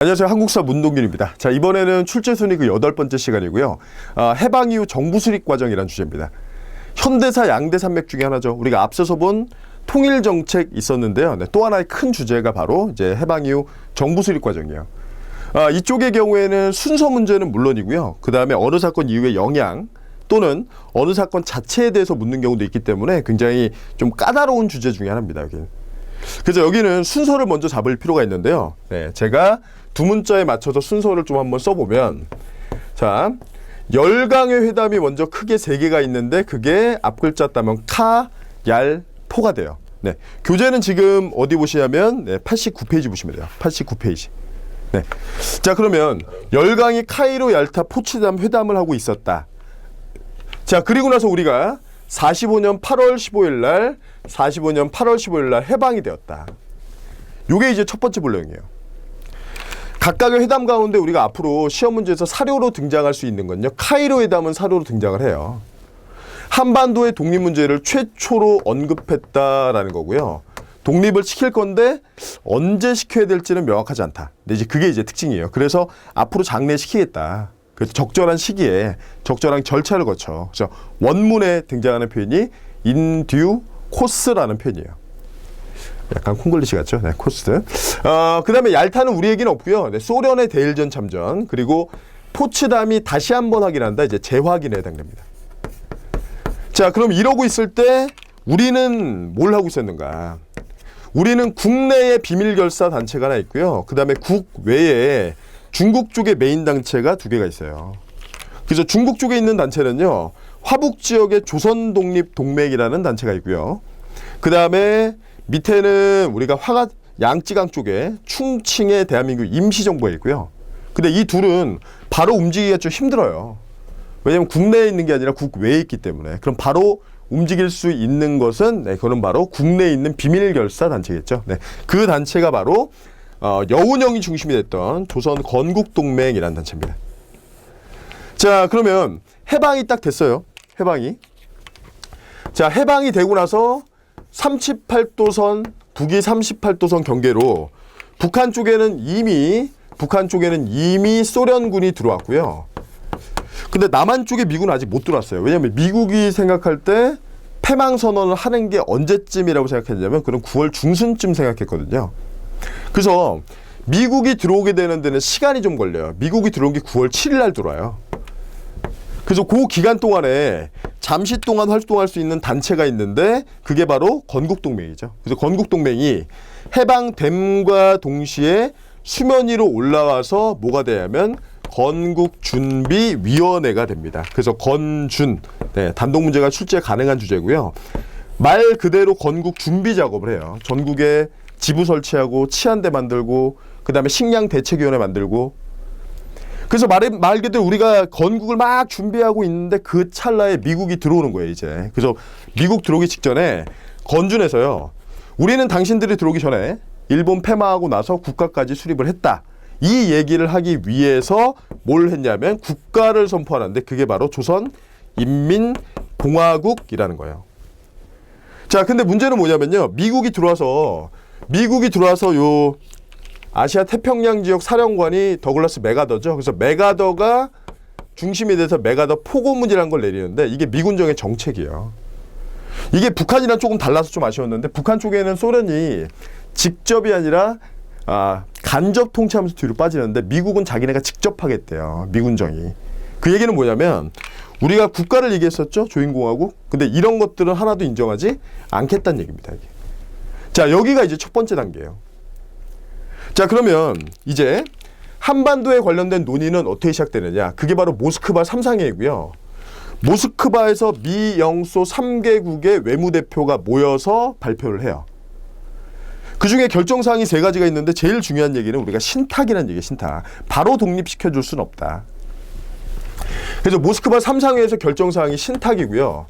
안녕하세요. 한국사 문동균입니다. 자, 이번에는 출제 순위 그 여덟 번째 시간이고요. 아, 해방 이후 정부 수립 과정이라는 주제입니다. 현대사 양대 산맥 중에 하나죠. 우리가 앞서서 본 통일 정책 있었는데요. 네, 또 하나의 큰 주제가 바로 이제 해방 이후 정부 수립 과정이에요. 아, 이쪽의 경우에는 순서 문제는 물론이고요. 그 다음에 어느 사건 이후의 영향 또는 어느 사건 자체에 대해서 묻는 경우도 있기 때문에 굉장히 좀 까다로운 주제 중에 하나입니다. 여기는. 그래서 여기는 순서를 먼저 잡을 필요가 있는데요. 네, 제가 두 문자에 맞춰서 순서를 좀 한번 써보면, 자, 열강의 회담이 먼저 크게 세 개가 있는데 그게 앞 글자 따면 카, 얄, 포가 돼요. 네, 교재는 지금 어디 보시냐면 네, 89페이지 보시면 돼요. 89페이지. 네. 자, 그러면 열강이 카이로 얄타 포츠담 회담을 하고 있었다. 자, 그리고 나서 우리가 45년 8월 15일 날 45년 8월 15일 날 해방이 되었다. 요게 이제 첫 번째 본령이에요. 각각의 회담 가운데 우리가 앞으로 시험 문제에서 사료로 등장할 수 있는 건요. 카이로 회담은 사료로 등장을 해요. 한반도의 독립 문제를 최초로 언급했다라는 거고요. 독립을 시킬 건데 언제 시켜야 될지는 명확하지 않다. 근데 이제 그게 이제 특징이에요. 그래서 앞으로 장례시키겠다. 그래서 적절한 시기에 적절한 절차를 거쳐. 그래서 원문에 등장하는 표현이 인듀 코스라는 표현이에요. 약간 콩글리시 같죠? 네, 코스. 어, 그 다음에 얄타는 우리에게는 없고요. 네, 소련의 대일전 참전 그리고 포츠담이 다시 한번 확인한다. 이제 재확인에 해당됩니다. 자, 그럼 이러고 있을 때 우리는 뭘 하고 있었는가? 우리는 국내에 비밀 결사 단체가 하나 있고요. 그 다음에 국외에 중국 쪽에 메인 단체가 두 개가 있어요. 그래서 중국 쪽에 있는 단체는요. 화북 지역의 조선 독립 동맹이라는 단체가 있고요. 그 다음에 밑에는 우리가 화가 양쯔강 쪽에 충칭의 대한민국 임시정부가 있고요. 근데 이 둘은 바로 움직이기가 좀 힘들어요. 왜냐하면 국내에 있는 게 아니라 국외에 있기 때문에. 그럼 바로 움직일 수 있는 것은 네, 그건 바로 국내에 있는 비밀 결사 단체겠죠. 네, 그 단체가 바로 어, 여운형이 중심이 됐던 조선 건국 동맹이라는 단체입니다. 자, 그러면 해방이 딱 됐어요. 해방이. 자, 해방이 되고 나서 38도선 북위 38도선 경계로 북한 쪽에는 이미 북한 쪽에는 이미 소련군이 들어왔고요. 근데 남한 쪽에 미군은 아직 못 들어왔어요. 왜냐하면 미국이 생각할 때 패망 선언을 하는 게 언제쯤이라고 생각했냐면 그런 9월 중순쯤 생각했거든요. 그래서 미국이 들어오게 되는 데는 시간이 좀 걸려요. 미국이 들어온 게 9월 7일 날 들어와요. 그래서 그 기간 동안에 잠시 동안 활동할 수 있는 단체가 있는데 그게 바로 건국동맹이죠. 그래서 건국동맹이 해방됨과 동시에 수면 위로 올라와서 뭐가 되냐면 건국준비위원회가 됩니다. 그래서 건준 네, 단독 문제가 출제 가능한 주제고요. 말 그대로 건국 준비 작업을 해요. 전국에 지부 설치하고 치안대 만들고 그다음에 식량 대책위원회 만들고 그래서 말, 말 그대로 우리가 건국을 막 준비하고 있는데 그 찰나에 미국이 들어오는 거예요, 이제. 그래서 미국 들어오기 직전에 건준에서요. 우리는 당신들이 들어오기 전에 일본 패망하고 나서 국가까지 수립을 했다. 이 얘기를 하기 위해서 뭘 했냐면 국가를 선포하는데 그게 바로 조선 인민공화국이라는 거예요. 자, 근데 문제는 뭐냐면요. 미국이 들어와서 미국이 들어와서 요 아시아 태평양 지역 사령관이 더글라스 메가더죠. 그래서 메가더가 중심이 돼서 메가더 포고문이라는 걸 내리는데 이게 미군정의 정책이에요. 이게 북한이랑 조금 달라서 좀 아쉬웠는데 북한 쪽에는 소련이 직접이 아니라 아, 간접 통치하면서 뒤로 빠지는데 미국은 자기네가 직접 하겠대요. 미군정이. 그 얘기는 뭐냐면 우리가 국가를 얘기했었죠. 조인공화국. 근데 이런 것들은 하나도 인정하지 않겠다는 얘기입니다. 이게. 자, 여기가 이제 첫 번째 단계예요. 자, 그러면 이제 한반도에 관련된 논의는 어떻게 시작되느냐? 그게 바로 모스크바 3상회이고요. 모스크바에서 미, 영소 3개국의 외무대표가 모여서 발표를 해요. 그 중에 결정사항이 세 가지가 있는데 제일 중요한 얘기는 우리가 신탁이라는 얘기예요, 신탁. 바로 독립시켜 줄 수는 없다. 그래서 모스크바 3상회에서 결정사항이 신탁이고요.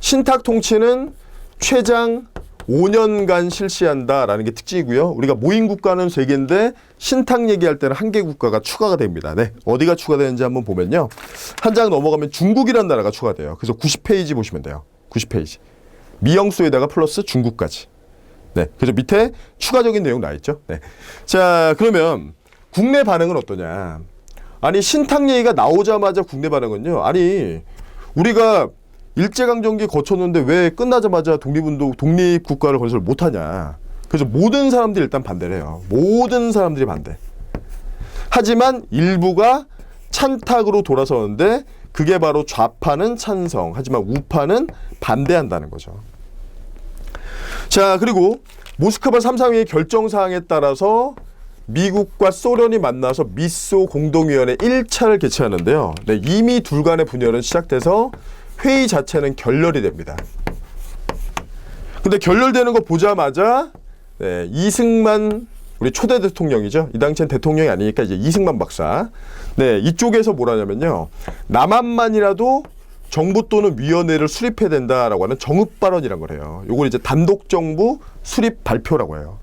신탁 통치는 최장 5년간 실시한다라는 게 특징이고요. 우리가 모인 국가는 세 개인데 신탁 얘기할 때는 한 개 국가가 추가가 됩니다. 네. 어디가 추가되는지 한번 보면요. 한 장 넘어가면 중국이라는 나라가 추가돼요. 그래서 90페이지 보시면 돼요. 90페이지. 미영수에다가 플러스 중국까지. 네. 그래서 밑에 추가적인 내용 나와 있죠. 네. 자, 그러면 국내 반응은 어떠냐? 아니 신탁 얘기가 나오자마자 국내 반응은요. 아니 우리가 일제강점기 거쳤는데 왜 끝나자마자 독립운동 독립국가를 건설 못하냐? 그래서 모든 사람들이 일단 반대를 해요. 모든 사람들이 반대. 하지만 일부가 찬탁으로 돌아서는데 그게 바로 좌파는 찬성, 하지만 우파는 반대한다는 거죠. 자, 그리고 모스크바 3상회의 결정 사항에 따라서 미국과 소련이 만나서 미소 공동위원회 1차를 개최하는데요. 네, 이미 둘 간의 분열은 시작돼서 회의 자체는 결렬이 됩니다. 근데 결렬되는 거 보자마자 네, 이승만 우리 초대 대통령이죠. 이 당시엔 대통령이 아니니까 이제 이승만 박사. 네, 이쪽에서 뭐라냐면요. 남한만이라도 정부 또는 위원회를 수립해야 된다라고 하는 정읍 발언이란 거래요. 요걸 이제 단독 정부 수립 발표라고 해요.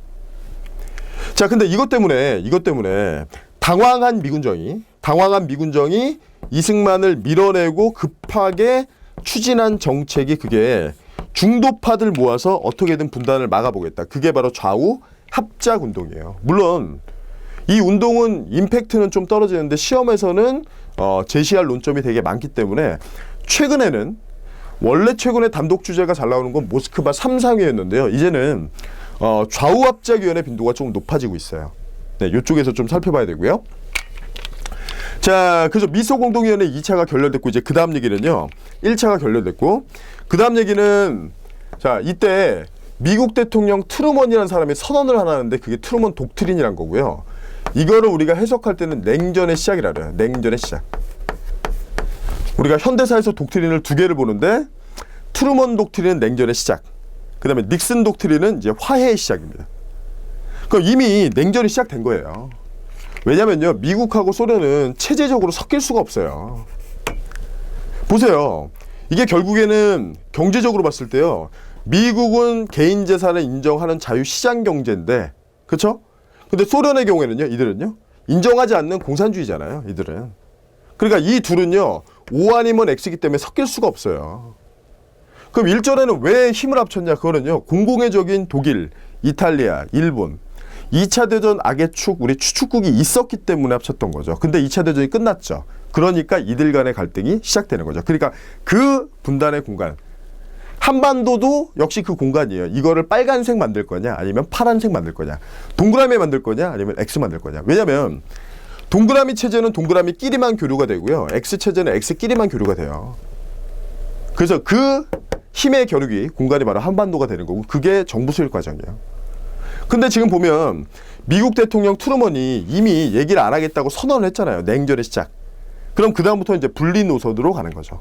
자, 근데 이것 때문에 이것 때문에 당황한 미군정이 당황한 미군정이 이승만을 밀어내고 급하게 추진한 정책이 그게 중도파들 모아서 어떻게든 분단을 막아보겠다. 그게 바로 좌우 합작 운동이에요. 물론 이 운동은 임팩트는 좀 떨어지는데 시험에서는 어, 제시할 논점이 되게 많기 때문에 최근에는 원래 최근에 단독 주제가 잘 나오는 건 모스크바 3상회였는데요. 이제는 어, 좌우 합작위원회 빈도가 조금 높아지고 있어요. 네, 이쪽에서 좀 살펴봐야 되고요. 자, 그래서 미소 공동위원회 2차가 결렬됐고 이제 그 다음 얘기는요. 1차가 결렬됐고 그 다음 얘기는 자 이때 미국 대통령 트루먼이라는 사람이 선언을 하나 하는데 그게 트루먼 독트린이란 거고요. 이거를 우리가 해석할 때는 냉전의 시작이라 그래요. 냉전의 시작. 우리가 현대사에서 독트린을 두 개를 보는데 트루먼 독트린은 냉전의 시작. 그다음에 닉슨 독트린은 이제 화해의 시작입니다. 그럼 이미 냉전이 시작된 거예요. 왜냐면요, 미국하고 소련은 체제적으로 섞일 수가 없어요. 보세요. 이게 결국에는 경제적으로 봤을 때요. 미국은 개인 재산을 인정하는 자유 시장 경제인데, 그렇죠? 근데 소련의 경우에는요, 이들은요, 인정하지 않는 공산주의잖아요, 이들은. 그러니까 이 둘은요, O 아니면 X이기 때문에 섞일 수가 없어요. 그럼 일전에는 왜 힘을 합쳤냐? 그거는요, 공공의적인 독일, 이탈리아, 일본, 2차 대전 악의 축, 우리 추축국이 있었기 때문에 합쳤던 거죠. 근데 2차 대전이 끝났죠. 그러니까 이들 간의 갈등이 시작되는 거죠. 그러니까 그 분단의 공간. 한반도도 역시 그 공간이에요. 이거를 빨간색 만들 거냐, 아니면 파란색 만들 거냐, 동그라미 만들 거냐, 아니면 X 만들 거냐. 왜냐면 동그라미 체제는 동그라미끼리만 교류가 되고요. X 체제는 X끼리만 교류가 돼요. 그래서 그 힘의 겨루기 공간이 바로 한반도가 되는 거고 그게 정부 수립 과정이에요. 근데 지금 보면 미국 대통령 트루먼이 이미 얘기를 안 하겠다고 선언을 했잖아요. 냉전의 시작. 그럼 그다음부터 이제 분리 노선으로 가는 거죠.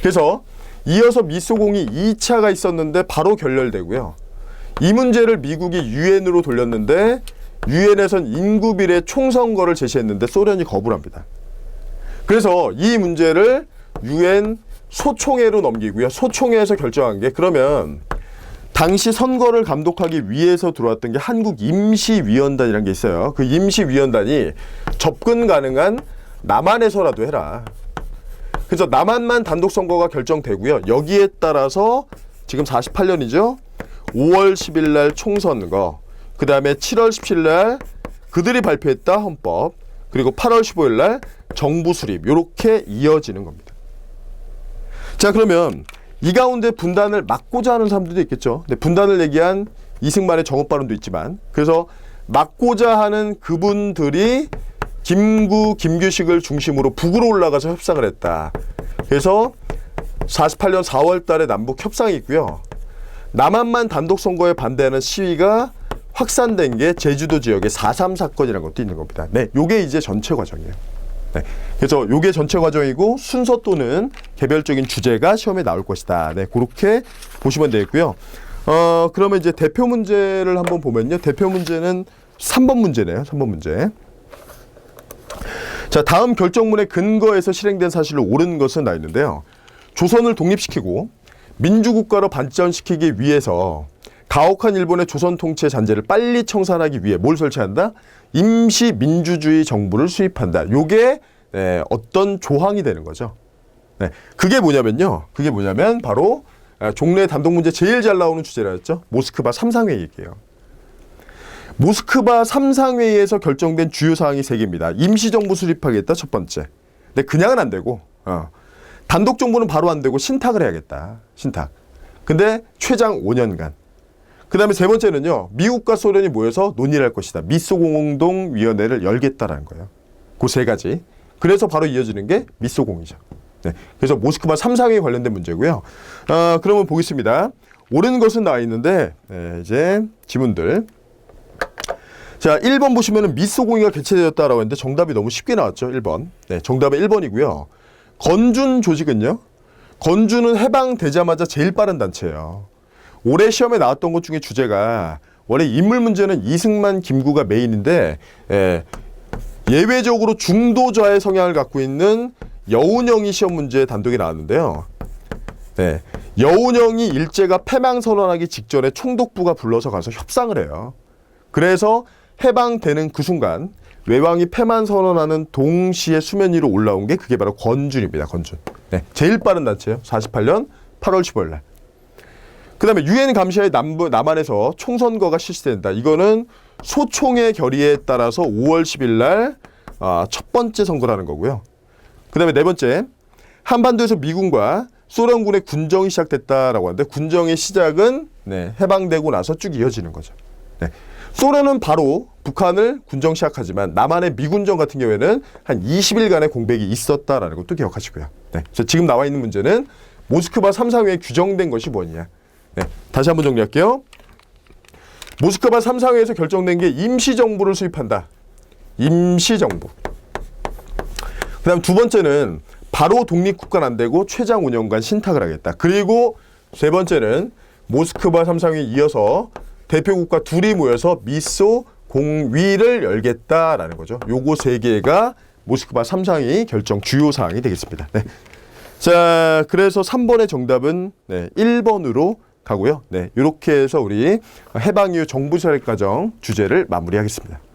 그래서 이어서 미소공이 2차가 있었는데 바로 결렬되고요. 이 문제를 미국이 유엔으로 돌렸는데 유엔에선 인구 비례 총선거를 제시했는데 소련이 거부를 합니다. 그래서 이 문제를 유엔 소총회로 넘기고요. 소총회에서 결정한 게 그러면 당시 선거를 감독하기 위해서 들어왔던 게 한국 임시위원단이라는 게 있어요. 그 임시위원단이 접근 가능한 남한에서라도 해라. 그래서 남한만 단독 선거가 결정되고요. 여기에 따라서 지금 48년이죠. 5월 10일 날 총선거, 그 다음에 7월 17일 날 그들이 발표했다 헌법, 그리고 8월 15일 날 정부 수립, 요렇게 이어지는 겁니다. 자, 그러면 이 가운데 분단을 막고자 하는 사람들도 있겠죠. 근데 분단을 얘기한 이승만의 정업 발언도 있지만, 그래서 막고자 하는 그분들이 김구, 김규식을 중심으로 북으로 올라가서 협상을 했다. 그래서 48년 4월 달에 남북 협상이 있고요. 남한만 단독 선거에 반대하는 시위가 확산된 게 제주도 지역의 4.3 사건이라는 것도 있는 겁니다. 네, 요게 이제 전체 과정이에요. 네. 그래서 요게 전체 과정이고 순서 또는 개별적인 주제가 시험에 나올 것이다. 네, 그렇게 보시면 되겠고요. 어, 그러면 이제 대표 문제를 한번 보면요. 대표 문제는 3번 문제네요. 3번 문제. 자, 다음 결정문의 근거에서 실행된 사실로 옳은 것은 나 있는데요. 조선을 독립시키고 민주국가로 발전시키기 위해서 가혹한 일본의 조선 통치 잔재를 빨리 청산하기 위해 뭘 설치한다? 임시 민주주의 정부를 수립한다. 요게 네, 어떤 조항이 되는 거죠. 네, 그게 뭐냐면요. 그게 뭐냐면 바로 아, 종래 단독 문제 제일 잘 나오는 주제라 했죠. 모스크바 삼상회 얘기예요. 모스크바 3상회의에서 결정된 주요 사항이 세 개입니다. 임시정부 수립하겠다 첫 번째. 근데 그냥은 안 되고 어. 단독 정부는 바로 안 되고 신탁을 해야겠다. 신탁. 근데 최장 5년간. 그 다음에 세 번째는요. 미국과 소련이 모여서 논의를 할 것이다. 미소 공동 위원회를 열겠다라는 거예요. 그 세 가지. 그래서 바로 이어지는 게 미소공이죠. 네. 그래서 모스크바 3상회에 관련된 문제고요. 어, 그러면 보겠습니다. 옳은 것은 나와 있는데 네, 이제 지문들. 자, 1번 보시면은 미소공의가 개최되었다라고 했는데 정답이 너무 쉽게 나왔죠. 1번. 네, 정답은 1번이고요. 건준 조직은요. 건준은 해방되자마자 제일 빠른 단체예요. 올해 시험에 나왔던 것 중에 주제가 원래 인물 문제는 이승만, 김구가 메인인데 예, 예외적으로 중도좌의 성향을 갖고 있는 여운형이 시험 문제에 단독이 나왔는데요. 네, 여운형이 일제가 패망 선언하기 직전에 총독부가 불러서 가서 협상을 해요. 그래서 해방되는 그 순간 외왕이 패만 선언하는 동시에 수면 위로 올라온 게 그게 바로 건준입니다. 건준. 네, 제일 빠른 단체예요. 48년 8월 15일 날. 그다음에 유엔 감시의 남부 남한에서 총선거가 실시된다. 이거는 소총의 결의에 따라서 5월 10일 날 아, 첫 번째 선거라는 거고요. 그 다음에 네 번째 한반도에서 미군과 소련군의 군정이 시작됐다라고 하는데 군정의 시작은 네, 해방되고 나서 쭉 이어지는 거죠. 네. 소련은 바로 북한을 군정 시작하지만 남한의 미군정 같은 경우에는 한 20일간의 공백이 있었다라는 것도 기억하시고요. 네. 그래서 지금 나와 있는 문제는 모스크바 3상회에 규정된 것이 뭐냐. 네. 다시 한번 정리할게요. 모스크바 3상회에서 결정된 게 임시정부를 수립한다. 임시정부. 그 다음 두 번째는 바로 독립국가는 안 되고 최장 5년간 신탁을 하겠다. 그리고 세 번째는 모스크바 3상회에 이어서 대표국가 둘이 모여서 미소 공위를 열겠다라는 거죠. 요거 세 개가 모스크바 3상회의 결정 주요 사항이 되겠습니다. 네. 자, 그래서 3번의 정답은 네, 1번으로 가고요. 네, 이렇게 해서 우리 해방 이후 정부 시작 과정 주제를 마무리하겠습니다.